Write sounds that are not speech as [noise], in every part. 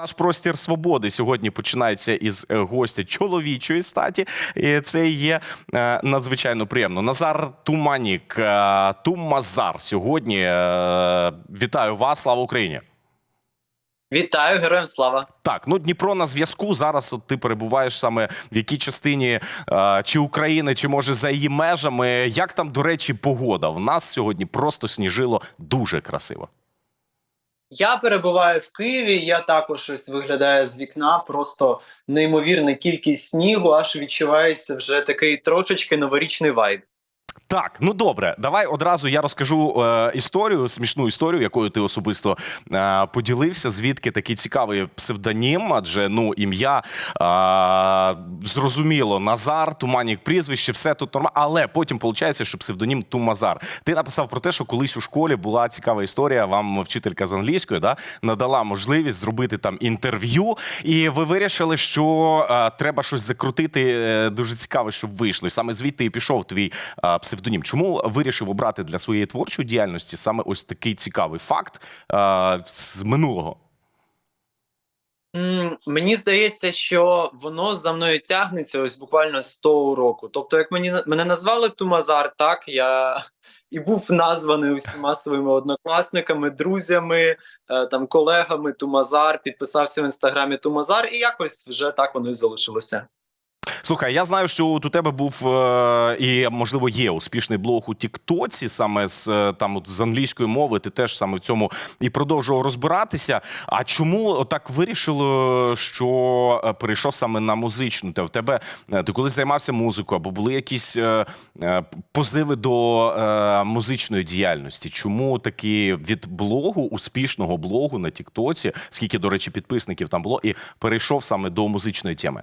Наш простір свободи сьогодні починається із е, гостя чоловічої статі. І це є е, надзвичайно приємно. Назар Туманік, е, Тумазар. Сьогодні вітаю вас. Слава Україні! Вітаю, героям слава. Так, ну Дніпро на зв'язку. Зараз от ти перебуваєш саме в якій частині е, чи України, чи може за її межами. Як там, до речі, погода? В нас сьогодні просто сніжило дуже красиво. Я перебуваю в Києві. Я також ось виглядаю з вікна. Просто неймовірна кількість снігу, аж відчувається вже такий трошечки новорічний вайб. Так, ну добре, давай одразу я розкажу е, історію, смішну історію, якою ти особисто е, поділився. Звідки такий цікавий псевдонім? Адже ну ім'я е, зрозуміло, Назар, Туманік, прізвище, все тут нормально. Але потім виходить, що псевдонім Тумазар. Ти написав про те, що колись у школі була цікава історія. Вам вчителька з англійської да надала можливість зробити там інтерв'ю, і ви вирішили, що е, треба щось закрутити е, дуже цікаве, щоб вийшло. І саме звідти і пішов твій е, псевдонім. Чому вирішив обрати для своєї творчої діяльності саме ось такий цікавий факт е, з минулого? Мені здається, що воно за мною тягнеться ось буквально з того року. Тобто, як мені мене назвали Тумазар, так я і був названий усіма своїми однокласниками, друзями, е, там колегами Тумазар, підписався в інстаграмі Тумазар, і якось вже так воно і залишилося. Слухай, я знаю, що от у тебе був е, і можливо є успішний блог у Тіктоці, саме з е, там от з англійської мови. Ти теж саме в цьому і продовжував розбиратися. А чому так вирішило, що е, перейшов саме на музичну? Та в тебе е, ти колись займався музикою, або були якісь е, е, позиви до е, музичної діяльності? Чому такі від блогу, успішного блогу на Тіктоці, скільки, до речі, підписників там було, і перейшов саме до музичної теми?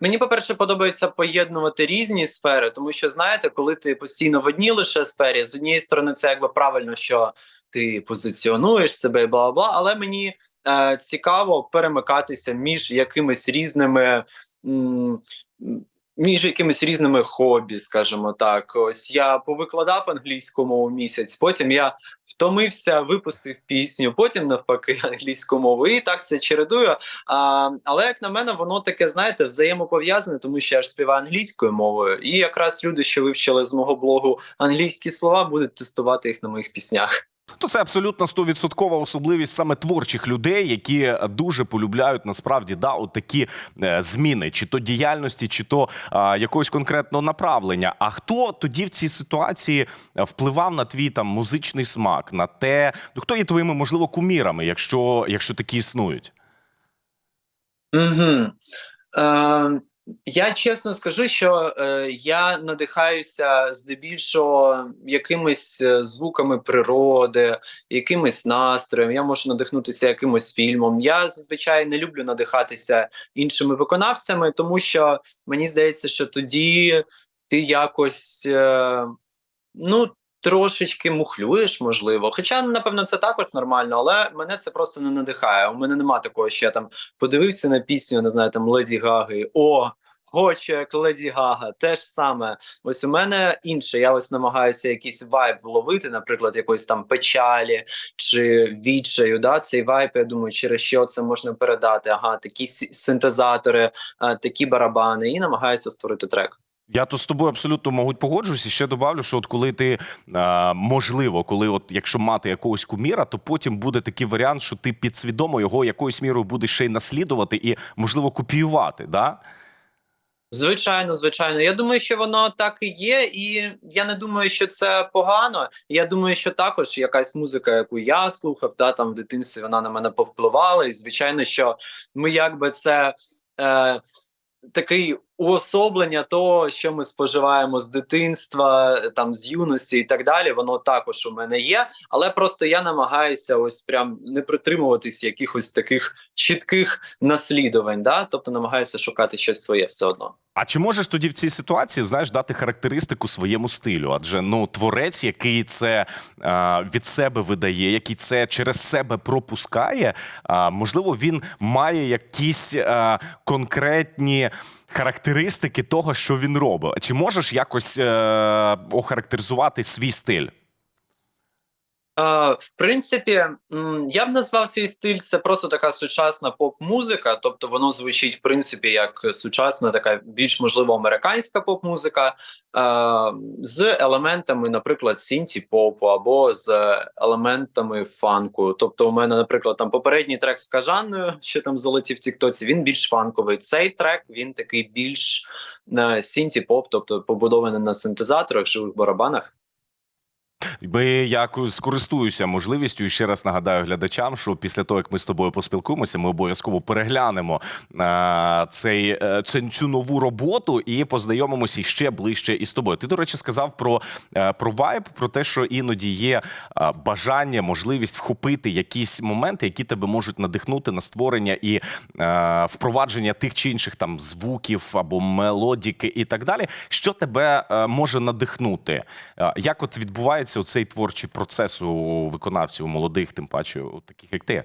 Мені, по-перше, подобається поєднувати різні сфери, тому що знаєте, коли ти постійно в одній лише сфері, з однієї сторони, це якби правильно, що ти позиціонуєш себе і бла бла. Але мені е, цікаво перемикатися між якимись різними. м, Між якимись різними хобі, скажімо так, ось я повикладав англійську мову місяць. Потім я втомився, випустив пісню, потім навпаки [laughs] англійську мову. І так це чередую. А, але як на мене, воно таке, знаєте, взаємопов'язане, тому що я ж співаю англійською мовою, і якраз люди, що вивчили з мого блогу англійські слова, будуть тестувати їх на моїх піснях. То це абсолютно стовідсоткова особливість саме творчих людей, які дуже полюбляють насправді да от такі е, зміни, чи то діяльності, чи то е, якогось конкретного направлення. А хто тоді в цій ситуації е, впливав на твій там музичний смак, на те, ну хто є твоїми можливо кумірами, якщо, якщо такі існують? Угу. Е, я чесно скажу, що е, я надихаюся здебільшого якимись е, звуками природи, якимось настроєм. Я можу надихнутися якимось фільмом. Я зазвичай не люблю надихатися іншими виконавцями, тому що мені здається, що тоді ти якось е, ну. Трошечки мухлюєш, можливо. Хоча, напевно, це також нормально, але мене це просто не надихає. У мене нема такого, що я там подивився на пісню, не знаю, там Леді Гаги. О, хочу як Леді Гага. Те саме. Ось у мене інше. Я ось намагаюся якийсь вайб вловити, наприклад, якоїсь там печалі чи відчаю. Да? Цей вайб, я думаю, через що це можна передати. Ага, такі синтезатори, а, такі барабани, і намагаюся створити трек. Я тут з тобою абсолютно мабуть погоджуюсь. І ще добавлю, що от коли ти можливо, коли от якщо мати якогось куміра, то потім буде такий варіант, що ти підсвідомо його якоюсь мірою будеш ще й наслідувати і можливо копіювати. Да? Звичайно, звичайно. Я думаю, що воно так і є, і я не думаю, що це погано. Я думаю, що також якась музика, яку я слухав, та там в дитинстві вона на мене повпливала. І звичайно, що ми якби це е, такий уособлення того, що ми споживаємо з дитинства, там з юності і так далі. Воно також у мене є, але просто я намагаюся ось прям не притримуватись якихось таких чітких наслідувань. Да? Тобто намагаюся шукати щось своє все одно. А чи можеш тоді в цій ситуації знаєш дати характеристику своєму стилю? Адже ну творець, який це е, від себе видає, який це через себе пропускає, е, можливо, він має якісь е, конкретні. Характеристики того, що він робить. Чи можеш якось е, охарактеризувати свій стиль? Е, в принципі, я б назвав свій стиль це просто така сучасна поп-музика, тобто воно звучить в принципі як сучасна, така більш можливо американська поп-музика е, з елементами, наприклад, синті-попу або з елементами фанку. Тобто, у мене, наприклад, там попередній трек з Кажанною, що там золоті в Тіктоці, він більш фанковий. Цей трек він такий більш е, синті-поп, тобто побудований на синтезаторах, живих барабанах. Ми я скористуюся можливістю і ще раз нагадаю глядачам, що після того, як ми з тобою поспілкуємося, ми обов'язково переглянемо е, цей, е, цю, цю нову роботу і познайомимося ще ближче із тобою. Ти, до речі, сказав про, е, про вайб, про те, що іноді є е, бажання, можливість вхопити якісь моменти, які тебе можуть надихнути на створення і е, впровадження тих чи інших там звуків або мелодіки і так далі. Що тебе е, може надихнути? Е, Як от відбувається цей творчий процес у виконавців, у молодих, тим паче, у таких як ти?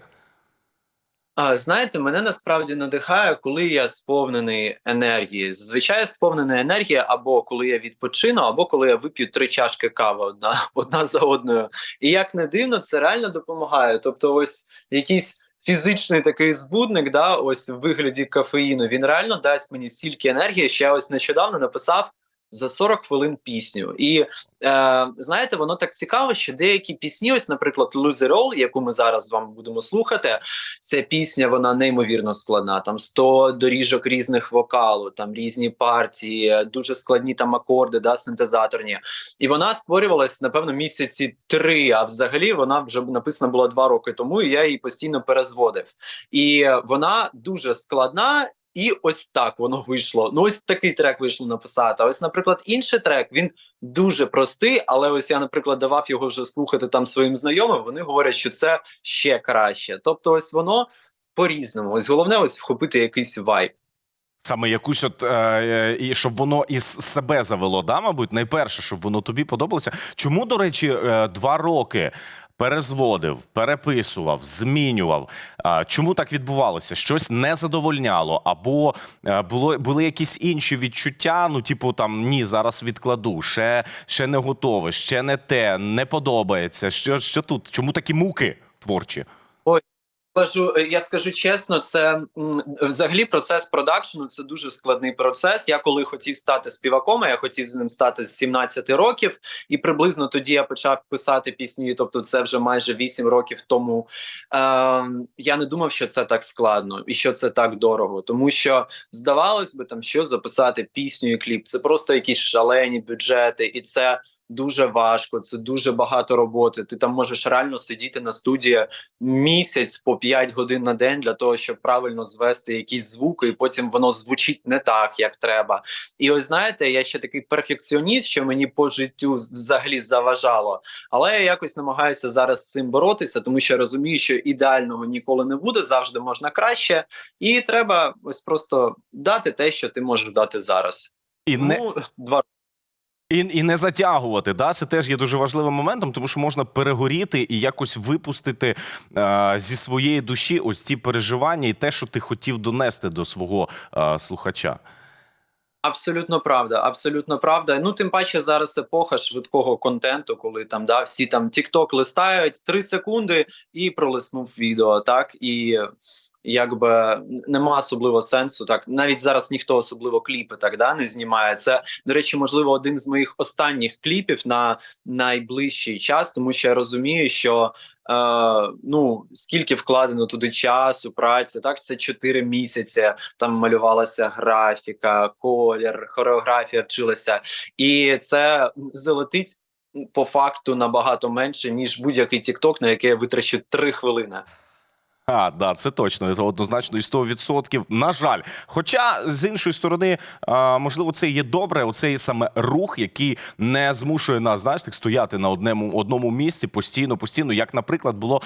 А, знаєте, мене насправді надихає, коли я сповнений енергії. Зазвичай сповнена енергія або коли я відпочину, або коли я вип'ю три чашки кави одна, [laughs] одна за одною. І як не дивно, це реально допомагає. Тобто, ось якийсь фізичний такий збудник, да, ось в вигляді кофеїну, він реально дасть мені стільки енергії, що я ось нещодавно написав. За 40 хвилин пісню, і е, знаєте, воно так цікаво, що деякі пісні, ось, наприклад, Lose It All, яку ми зараз з вами будемо слухати, Ця пісня вона неймовірно складна. Там 100 доріжок різних вокалу, там різні партії, дуже складні там акорди, да, синтезаторні. І вона створювалась, напевно, місяці три. А взагалі вона вже написана була два роки тому, і я її постійно перезводив. І вона дуже складна. І ось так воно вийшло. Ну, ось такий трек вийшло написати. А ось, наприклад, інший трек він дуже простий, але ось я, наприклад, давав його вже слухати там своїм знайомим. Вони говорять, що це ще краще. Тобто, ось воно по-різному. Ось головне, ось вхопити якийсь вайб. Саме якусь от е, е, і щоб воно із себе завело, да, мабуть, найперше, щоб воно тобі подобалося. Чому, до речі, е, два роки перезводив, переписував, змінював? Чому так відбувалося? Щось не задовольняло, або е, було були якісь інші відчуття? Ну, типу, там ні, зараз відкладу, ще, ще не готове, ще не те, не подобається. Що, що тут? Чому такі муки творчі? Кажу, е, я скажу чесно, це взагалі процес продакшену це дуже складний процес. Я коли хотів стати співаком, я хотів з ним стати з 17 років, і приблизно тоді я почав писати пісні. Тобто, це вже майже 8 років тому. Е, я не думав, що це так складно і що це так дорого, тому що здавалось би, там що записати пісню і кліп. Це просто якісь шалені бюджети, і це дуже важко. Це дуже багато роботи. Ти там можеш реально сидіти на студії місяць по 5 годин на день для того, щоб правильно звести якісь звуки, і потім воно звучить не так, як треба. І ось знаєте, я ще такий перфекціоніст, що мені по життю взагалі заважало. Але я якось намагаюся зараз з цим боротися, тому що розумію, що ідеального ніколи не буде, завжди можна краще, і треба ось просто дати те, що ти можеш дати зараз. І не Ну, два І, і не затягувати, да, це теж є дуже важливим моментом, тому що можна перегоріти і якось випустити е, зі своєї душі ось ті переживання і те, що ти хотів донести до свого е, слухача. Абсолютно правда, абсолютно правда. Ну тим паче зараз епоха швидкого контенту, коли там да всі там TikTok листають 3 секунди і пролиснув відео. Так і якби нема особливо сенсу. Так навіть зараз ніхто особливо кліпи так да не знімає. Це до речі, можливо, один з моїх останніх кліпів на найближчий час, тому що я розумію, що е, ну скільки вкладено туди часу, праці, так це 4 місяці. Там малювалася графіка, колір, хореографія вчилася, і це залетить по факту набагато менше ніж будь-який TikTok, на який я витрачу 3 хвилини. А, да, це точно, однозначно і 100%. На жаль. Хоча, з іншої сторони, можливо, це є добре, оцей саме рух, який не змушує нас, знаєш, так стояти на одному, одному місці постійно, постійно. Як, наприклад, було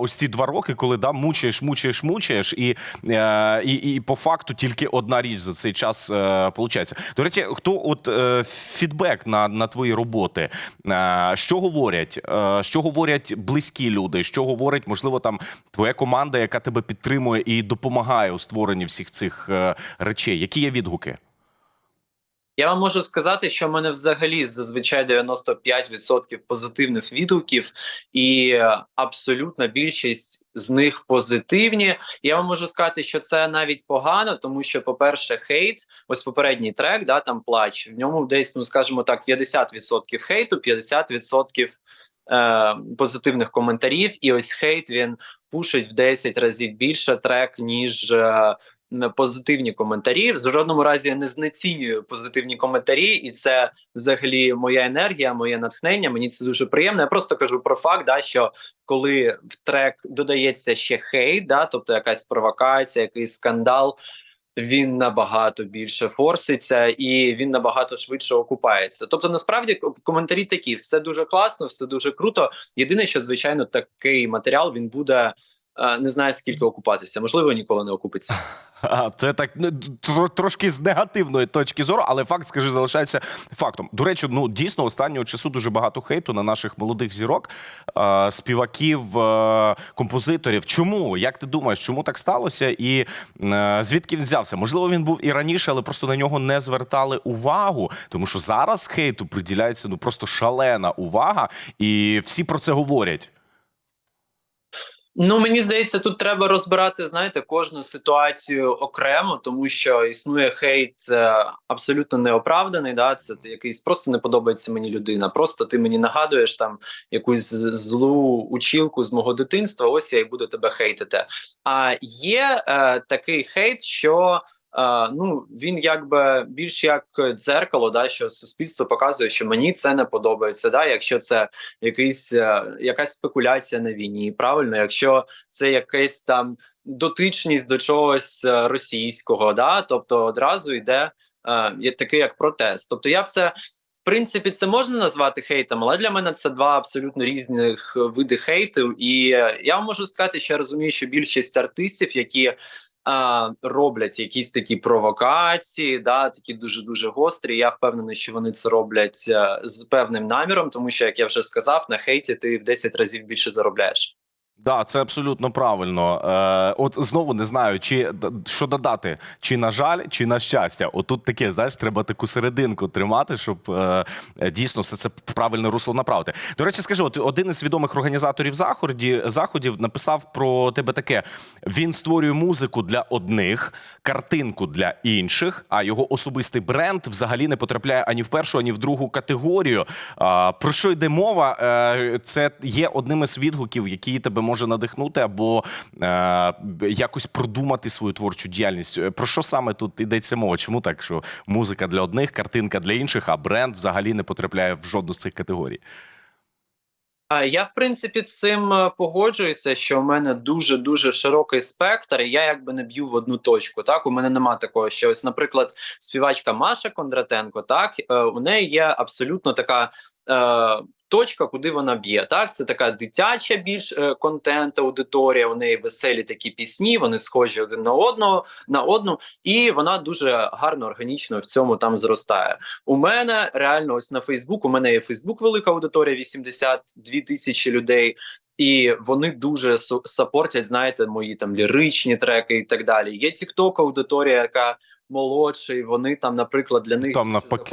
ось ці два роки, коли да, мучаєш, мучаєш, мучаєш, і, е, і, і по факту тільки одна річ за цей час е, получається. До речі, хто от е, фідбек на, на твої роботи? Що говорять? Що говорять близькі люди? Що говорять, можливо, там твоя команда, яка тебе підтримує і допомагає у створенні всіх цих е, речей? Які є відгуки? Я вам можу сказати, що в мене взагалі зазвичай 95% позитивних відгуків, і абсолютна більшість з них позитивні. Я вам можу сказати, що це навіть погано, тому що, по-перше, хейт, ось попередній трек, да, там плач, в ньому десь, ну скажімо так, 50% хейту, 50% е, позитивних коментарів. І ось хейт він пушить в 10 разів більше трек, ніж. Е, позитивні коментарі. В жодному разі я не знецінюю позитивні коментарі, і це взагалі моя енергія, моє натхнення. Мені це дуже приємно. Я просто кажу про факт, да, що коли в трек додається ще хейт, да, тобто якась провокація, якийсь скандал. Він набагато більше форситься і він набагато швидше окупається. Тобто, насправді коментарі такі: все дуже класно, все дуже круто. Єдине, що звичайно такий матеріал він буде не знаю скільки окупатися, можливо, ніколи не окупиться. А, Це так ну, трошки з негативної точки зору, але факт, скажи, залишається фактом. До речі, ну дійсно останнього часу дуже багато хейту на наших молодих зірок, співаків, композиторів. Чому? Як ти думаєш, чому так сталося? І е, звідки він взявся? Можливо, він був і раніше, але просто на нього не звертали увагу. Тому що зараз хейту приділяється ну просто шалена увага, і всі про це говорять. Ну мені здається, тут треба розбирати, знаєте, кожну ситуацію окремо, тому що існує хейт абсолютно неоправданий. Да, це якийсь просто не подобається мені людина. Просто ти мені нагадуєш там якусь злу учілку з мого дитинства. Ось я і буду тебе хейтити. А є е, такий хейт, що. Е, ну він якби більш як дзеркало, да, що суспільство показує, що мені це не подобається. Да, якщо це якийсь е, якась спекуляція на війні, правильно, якщо це якась там дотичність до чогось е, російського, да, тобто одразу йде е, таке як протест. Тобто я б це. В принципі, це можна назвати хейтом, але для мене це два абсолютно різних види хейту. І я можу сказати, що я розумію, що більшість артистів, які роблять якісь такі провокації, да, такі дуже дуже гострі. Я впевнений, що вони це роблять е, з певним наміром, тому що, як я вже сказав, на хейті ти в 10 разів більше заробляєш. Да, це абсолютно правильно. Е, от знову не знаю, чи що додати, чи на жаль, чи на щастя. Отут таке, знаєш, треба таку серединку тримати, щоб е, е, дійсно все це правильне русло направити. До речі, скажи, от один із відомих організаторів заході, заходів написав про тебе таке: він створює музику для одних, картинку для інших, а його особистий бренд взагалі не потрапляє ані в першу, ані в другу категорію. А, про що йде мова? Е, це є одним із відгуків, який тебе може надихнути або е, якось продумати свою творчу діяльність. Е, Про що саме тут йдеться мова? Чому так, що музика для одних, картинка для інших, а бренд взагалі не потрапляє в жодну з цих категорій? Я в принципі з цим е, погоджуюся, що в мене дуже дуже широкий спектр. і Я якби не б'ю в одну точку. Так у мене нема такого, що ось, наприклад, співачка Маша Кондратенко, так е, у неї є абсолютно така. Точка, куди вона б'є, так це така дитяча більш е, контент аудиторія. У неї веселі такі пісні, вони схожі один на одного на одну, і вона дуже гарно органічно в цьому там зростає. У мене реально ось на Фейсбук. У мене є Фейсбук, велика аудиторія, 82 тисячі людей. І вони дуже сапортять, знаєте, мої там ліричні треки і так далі. Є TikTok аудиторія, яка молодша, і вони там, наприклад, для них Там навпаки.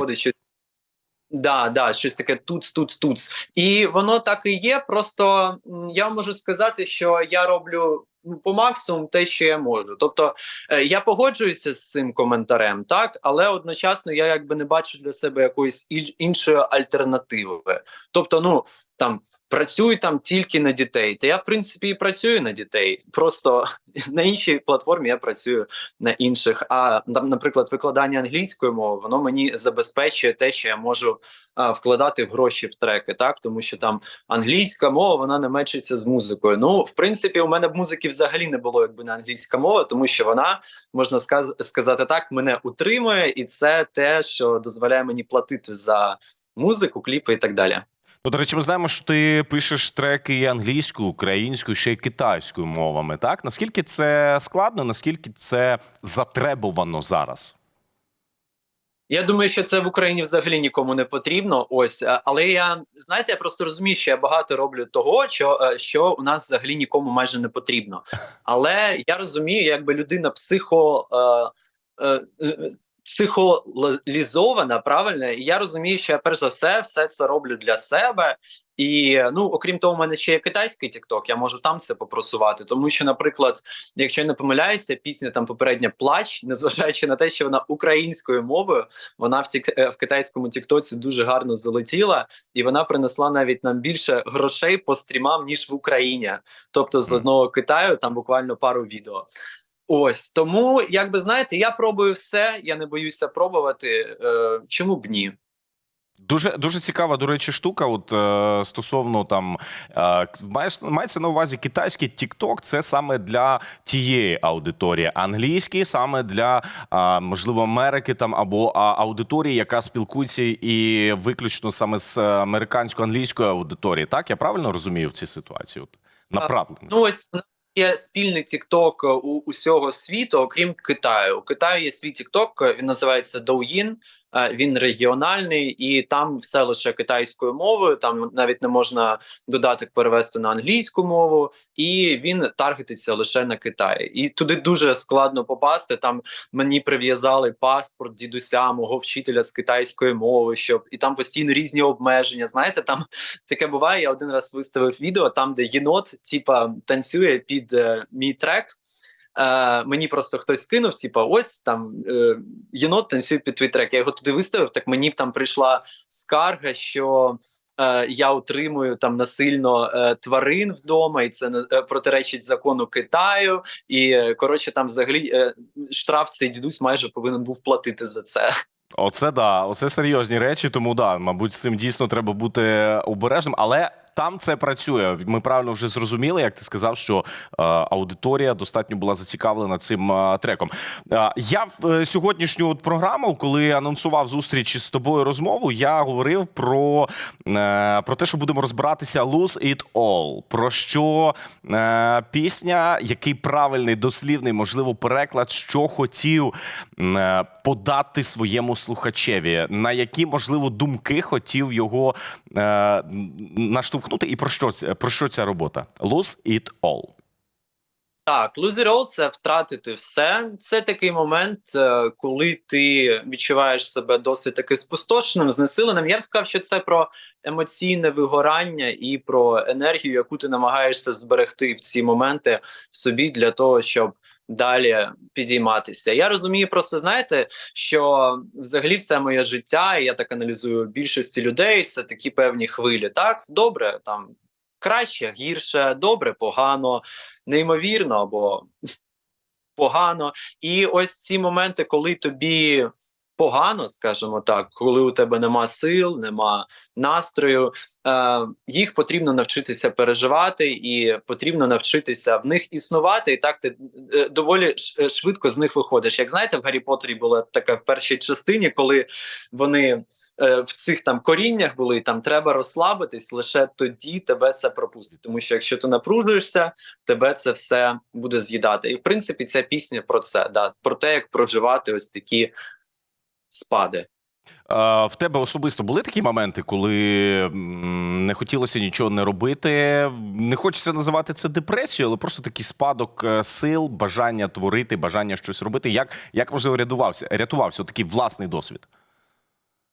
Да, да, щось таке туц, туц, туц. І воно так і є. Просто я можу сказати, що я роблю по максимуму те, що я можу. Тобто е, я погоджуюся з цим коментарем, так, але одночасно я якби не бачу для себе якоїсьіль- іншої альтернативи. Тобто, ну там працюю там тільки на дітей. Та я в принципі і працюю на дітей. Просто [laughs] на іншій платформі я працюю на інших. А там, наприклад, викладання англійської мови, воно мені забезпечує те, що я можу а, вкладати в гроші в треки, так тому що там англійська мова вона не мечиться з музикою. Ну, в принципі, у мене б музики взагалі не було, якби не англійська мова, тому що вона можна сказ- сказати так, мене утримує, і це те, що дозволяє мені платити за музику, кліпи і так далі. Ну, до речі, ми знаємо, що ти пишеш треки і англійською, українською, ще й китайською мовами. Так наскільки це складно, наскільки це затребувано зараз? Я думаю, що це в Україні взагалі нікому не потрібно. Ось, е, але я знаєте, я просто розумію, що я багато роблю того, що, е, що у нас взагалі нікому майже не потрібно. Але я розумію, якби людина психо. Е, психолізована, правильно, і я розумію, що я перш за все все це роблю для себе. І ну, окрім того, у мене ще є китайський TikTok, я можу там це попросувати. Тому що, наприклад, якщо я не помиляюся, пісня там попередня плач, незважаючи на те, що вона українською мовою, вона в тік е, в китайському Тіктоці дуже гарно залетіла, і вона принесла навіть нам більше грошей по стрімам ніж в Україні. Тобто з одного Китаю там буквально пару відео. Ось тому, як би знаєте, я пробую все, я не боюся пробувати. Е, чому б ні? Дуже дуже цікава, до речі, штука. От е, стосовно там е, маєш мається на увазі китайський TikTok це саме для тієї аудиторії, англійський саме для е, можливо Америки там або а, аудиторії, яка спілкується і виключно саме з американською англійською аудиторією. Так я правильно розумію в цій ситуації? От направлено. Ну ось є спільний TikTok у усього світу, окрім Китаю. У Китаю є свій TikTok, він називається Douyin, е, він регіональний, і там все лише китайською мовою. Там навіть не можна додаток перевести на англійську мову, і він таргетиться лише на Китай. І туди дуже складно попасти. Там мені прив'язали паспорт дідуся, мого вчителя з китайської мови, щоб і там постійно різні обмеження. Знаєте, там [laughs] таке буває. Я один раз виставив відео там, де єнот, типа, танцює під е, мій трек. Е, мені просто хтось скинув, типа, ось там е, єнот танцює під твій трек. Я його туди виставив. Так мені там прийшла скарга, що е, я утримую там насильно е, тварин вдома, і це е, протиречить закону Китаю. І коротше, там взагалі штраф цей дідусь майже повинен був платити за це. Оце да, оце серйозні речі. Тому да, мабуть, з цим дійсно треба бути обережним, але. Там це працює. Ми правильно вже зрозуміли, як ти сказав, що е, аудиторія достатньо була зацікавлена цим е, треком. Е, я в сьогоднішню програму, коли анонсував зустріч з тобою розмову, я говорив про, про те, що будемо розбиратися «Lose it all», Про що пісня, який правильний дослівний, можливо, переклад, що хотів подати своєму слухачеві, на які можливо думки хотів його е, наштовхнути, і про що про що ця робота? Lose it all. Так, all – це втратити все. Це такий момент, е, коли ти відчуваєш себе досить таки спустошеним, знесиленим. Я б сказав, що це про емоційне вигорання і про енергію, яку ти намагаєшся зберегти в ці моменти в собі для того, щоб далі підійматися. Я розумію, просто знаєте, що взагалі все моє життя, і я так аналізую більшості людей. Це такі певні хвилі. Так, добре, там краще, гірше, добре, погано, неймовірно або [laughs] погано. І ось ці моменти, коли тобі погано, скажімо так, коли у тебе нема сил, нема настрою, е, їх потрібно навчитися переживати, і потрібно навчитися в них існувати. І так ти е, доволі е, швидко з них виходиш. Як знаєте, в Гаррі Поттері було таке в першій частині, коли вони е, в цих там коріннях були, і там треба розслабитись, лише тоді тебе це пропустить. Тому що якщо ти напружуєшся, тебе це все буде з'їдати. І в принципі, ця пісня про це, да, про те, як проживати ось такі спади. В тебе особисто були такі моменти, коли не хотілося нічого не робити. Не хочеться називати це депресією, але просто такий спадок е, сил, бажання творити, бажання щось робити. Як, як можливо рятувався, рятувався такий власний досвід?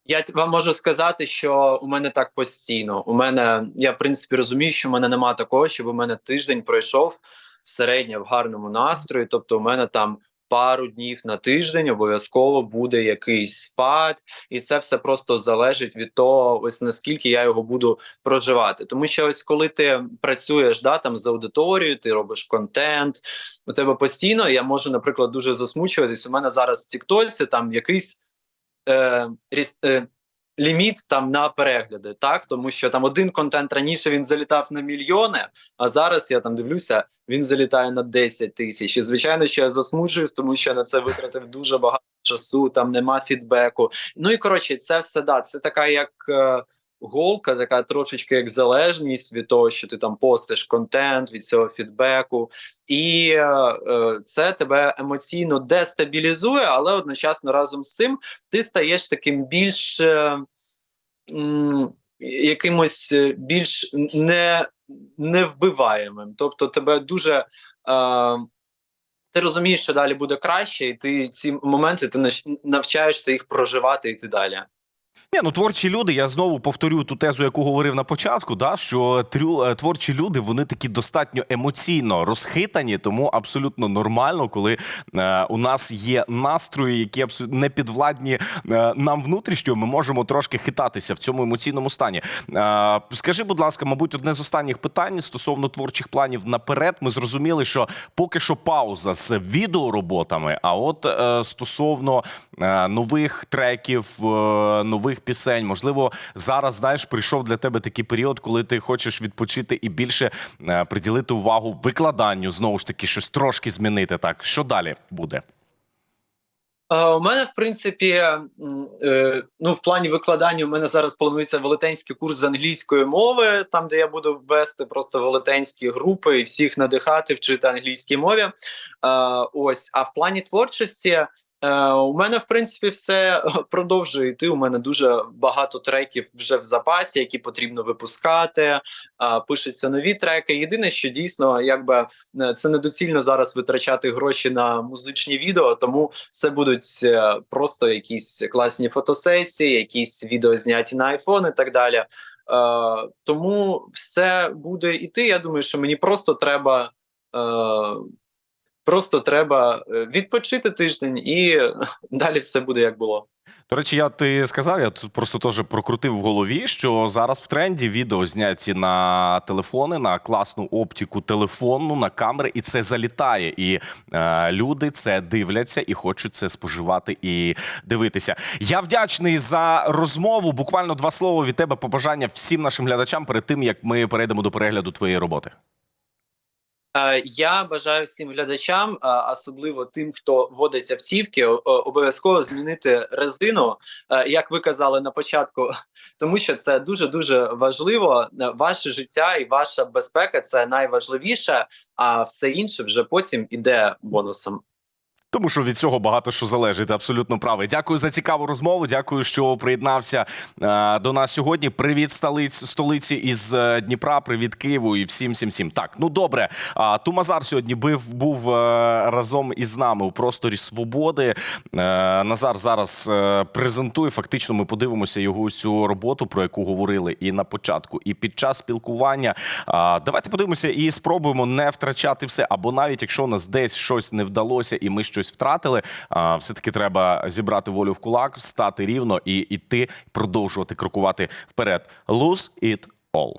Я вам можу сказати, що у мене так постійно. У мене я в принципі розумію, що в мене нема такого, щоб у мене тиждень пройшов середньо в гарному настрої. Тобто, у мене там пару днів на тиждень обов'язково буде якийсь спад, і це все просто залежить від того, ось наскільки я його буду проживати. Тому що ось коли ти працюєш да там з аудиторією, ти робиш контент, у тебе постійно я можу, наприклад, дуже засмучуватись. У мене зараз в Тіктоці там якийсь е, ріс, е, ліміт там на перегляди, так тому що там один контент раніше він залітав на мільйони, а зараз я там дивлюся, він залітає на 10 тисяч. І звичайно, що я засмучуюсь, тому що я на це витратив дуже багато часу. Там нема фідбеку. Ну і коротше, це все да. Це така як. Е, Голка, така трошечки як залежність від того, що ти там постиш контент від цього фідбеку, і е, е, це тебе емоційно дестабілізує, але одночасно разом з цим ти стаєш таким більш е, м, якимось е, більш не, невбиваємим. Тобто тебе дуже. Е, ти розумієш, що далі буде краще, і ти ці моменти ти навчаєшся їх проживати і йти далі. Ні, ну творчі люди. Я знову повторю ту тезу, яку говорив на початку. Да, що трю, е, творчі люди вони такі достатньо емоційно розхитані, тому абсолютно нормально, коли е, у нас є настрої, які абсолютно не підвладні е, нам внутрішньо. Ми можемо трошки хитатися в цьому емоційному стані. Е, скажи, будь ласка, мабуть, одне з останніх питань стосовно творчих планів наперед. Ми зрозуміли, що поки що пауза з відеороботами. А от е, стосовно е, нових треків, е, нових пісень, можливо, зараз знаєш, прийшов для тебе такий період, коли ти хочеш відпочити і більше е, приділити увагу викладанню, знову ж таки, щось трошки змінити. Так, що далі буде? Е, У мене, в принципі, е, ну, в плані викладання, у мене зараз планується велетенський курс з англійської мови, там, де я буду вести просто велетенські групи і всіх надихати, вчити англійській мові. Е, ось, а в плані творчості. Е, у мене в принципі все продовжує йти. У мене дуже багато треків вже в запасі, які потрібно випускати. Е, пишуться нові треки. Єдине, що дійсно, якби е, це недоцільно зараз витрачати гроші на музичні відео, тому це будуть е, просто якісь класні фотосесії, якісь відео зняті на айфон і так далі. Е, тому все буде іти. Я думаю, що мені просто треба. Просто треба е, відпочити тиждень, і [laughs] далі все буде як було. До речі, я ти сказав, я тут просто теж прокрутив в голові, що зараз в тренді відео зняті на телефони, на класну оптику телефонну, на камери, і це залітає. І е, люди це дивляться і хочуть це споживати і дивитися. Я вдячний за розмову. Буквально два слова від тебе побажання всім нашим глядачам перед тим, як ми перейдемо до перегляду твоєї роботи. Е, Я бажаю всім глядачам, особливо тим, хто водить автівки, обов'язково змінити резину, е, як ви казали на початку, [laughs] тому що це дуже дуже важливо. Е, Ваше життя і ваша безпека це найважливіше, а все інше вже потім іде бонусом. Тому що від цього багато що залежить. Абсолютно правий. Дякую за цікаву розмову. Дякую, що приєднався е, до нас сьогодні. Привіт, столиць столиці із е, Дніпра. Привіт Києву і всім всім всім. Так, ну добре. Тумазар сьогодні бив був е, разом із нами у просторі свободи. Назар зараз презентує. Фактично, ми подивимося його цю роботу, про яку говорили і на початку, і під час спілкування. Давайте подивимося і спробуємо не втрачати все. Або навіть якщо у нас десь щось не вдалося, і ми щось втратили, а, все-таки треба зібрати волю в кулак, встати рівно і йти, продовжувати крокувати вперед. Lose it all.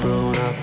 Grown up,